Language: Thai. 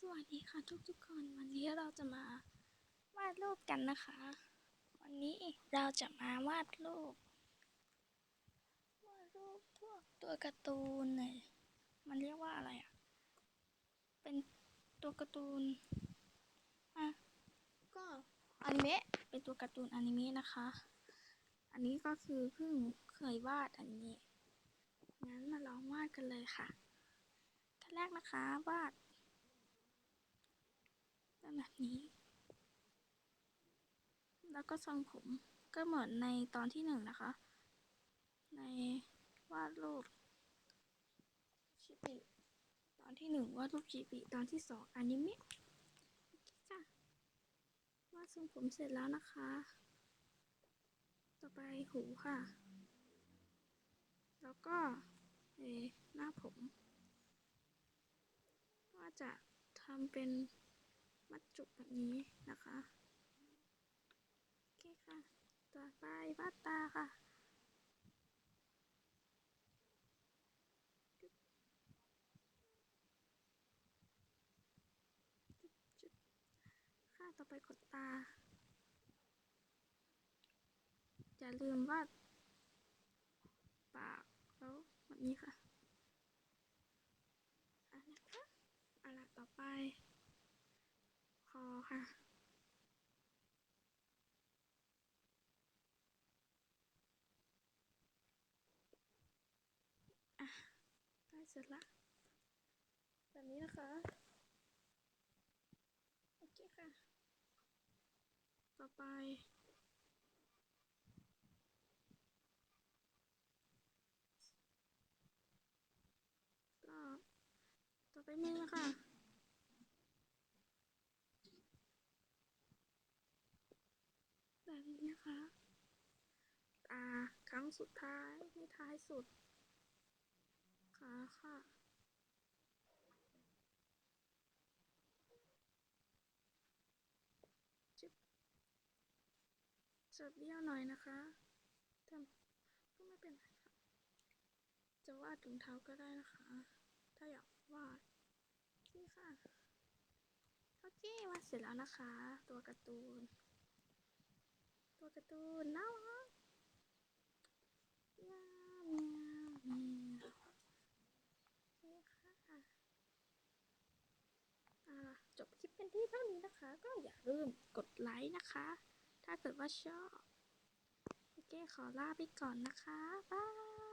สวัสดีค่ะทุกทุกๆคนวันนี้เราจะมาวาดรูปกันนะคะ วันนี้เราจะมาวาดรูปวาดรูปพวกตัวการ์ตูนเลยมันเรียกว่าอะไรอะเป็นตัวการ์ตูนอะก็อนิเมะเป็นตัวการ์ตูนอนิเมะนะคะ อันนี้ก็คือเพิ่งเคยวาดอันนี้งั้นมาลองวาดกันเลยค่ะขั้นแรกนะคะวาด เป็นแบบนี้ แล้วก็ทรงผมก็เหมือนในตอนที่หนึ่งนะคะ ในวาดรูปชิปิตอนที่หนึ่งวาดรูปชิปิตอนที่สองอนิเมะโอเคค่ะวาดทรงผมเสร็จแล้วนะคะ ต่อไปหูค่ะ แล้วก็เอหน้าผม ว่าจะทำเป็น มัดจุกแบบนี้นะคะโอเคค่ะ ต่อไปวาดตาค่ะจุ๊บจุ๊บจุ๊บค่ะต่อไปขนตาอย่าลืมวาดปากแล้วแบบนี้ค่ะอะนะคะอาล่ะต่อไป คอค่ะ อะได้เสร็จละ แบบนี้นะคะ โอเคค่ะ ต่อไปก็ต่อไปมือค่ะ แบบนี้นะคะ ตาครั้งสุดท้ายไม่ท้ายสุดขาค่ะจึ๊บจะเบี้ยวหน่อยนะคะแต่ก็ไม่เป็นไรค่ะ จะวาดถุงเท้าก็ได้นะคะ ถ้าอยากวาดนี่ค่ะโอเควาดเสร็จแล้วนะคะ ตัวการ์ตูน ตัวการ์ตูนน่ารักเมียวเมียวเมียวนี่ค่ะเอาล่ะจบคลิปเป็นที่เท่านี้นะคะ ก็อย่าลืมกดไลค์นะคะ ถ้าเกิดว่าชอบ โอเคขอลาไปก่อนนะคะบาย